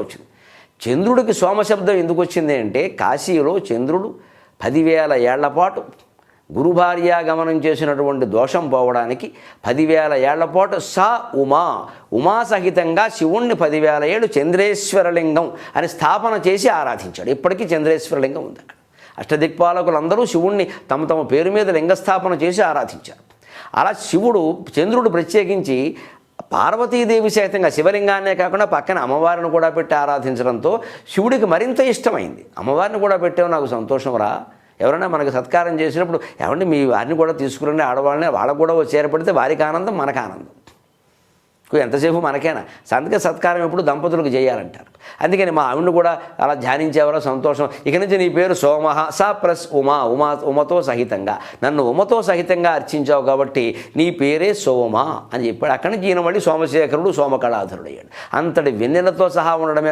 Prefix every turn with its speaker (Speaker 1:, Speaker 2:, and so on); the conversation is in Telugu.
Speaker 1: వచ్చింది. చంద్రుడికి సోమశబ్దం ఎందుకు వచ్చింది అంటే కాశీలో చంద్రుడు పదివేల ఏళ్ళ పాటు గురుభార్యాగమనం చేసినటువంటి దోషం పోవడానికి పదివేల ఏళ్ళ పాటు స ఉమా ఉమా సహితంగా శివుణ్ణి పదివేల ఏళ్ళు చంద్రేశ్వరలింగం అని స్థాపన చేసి ఆరాధించాడు. ఇప్పటికీ చంద్రేశ్వరలింగం ఉంది అక్కడ. అష్టదిక్పాలకులందరూ శివుణ్ణి తమ తమ పేరు మీద లింగస్థాపన చేసి ఆరాధించారు. అలా శివుడు చంద్రుడు ప్రత్యేకించి పార్వతీదేవి సహితంగా శివలింగాన్నే కాకుండా పక్కన అమ్మవారిని కూడా పెట్టి ఆరాధించడంతో శివుడికి మరింత ఇష్టమైంది. అమ్మవారిని కూడా పెట్టావు నాకు సంతోషం రా. ఎవరైనా మనకు సత్కారం చేసినప్పుడు ఏమంటే మీ వారిని కూడా తీసుకురండి ఆడవాళ్ళని వాళ్ళకు కూడా చేరపడితే వారికి ఆనందం మనకు ఆనందం. ఎంతసేపు మనకేనా? సంతక సత్కారం ఎప్పుడు దంపతులకు చేయాలంటారు. అందుకని మా ఆవిడను కూడా అలా ధ్యానించేవారో సంతోషం. ఇక నుంచి నీ పేరు సోమహ స ప్లస్ ఉమా ఉమా ఉమతో సహితంగా. నన్ను ఉమతో సహితంగా అర్చించావు కాబట్టి నీ పేరే సోమ అని చెప్పాడు. అక్కడి నుంచి ఈయన మళ్ళీ సోమశేఖరుడు సోమకళాధరుడు అయ్యాడు అంతటి వెన్నెలతో సహా ఉండడమే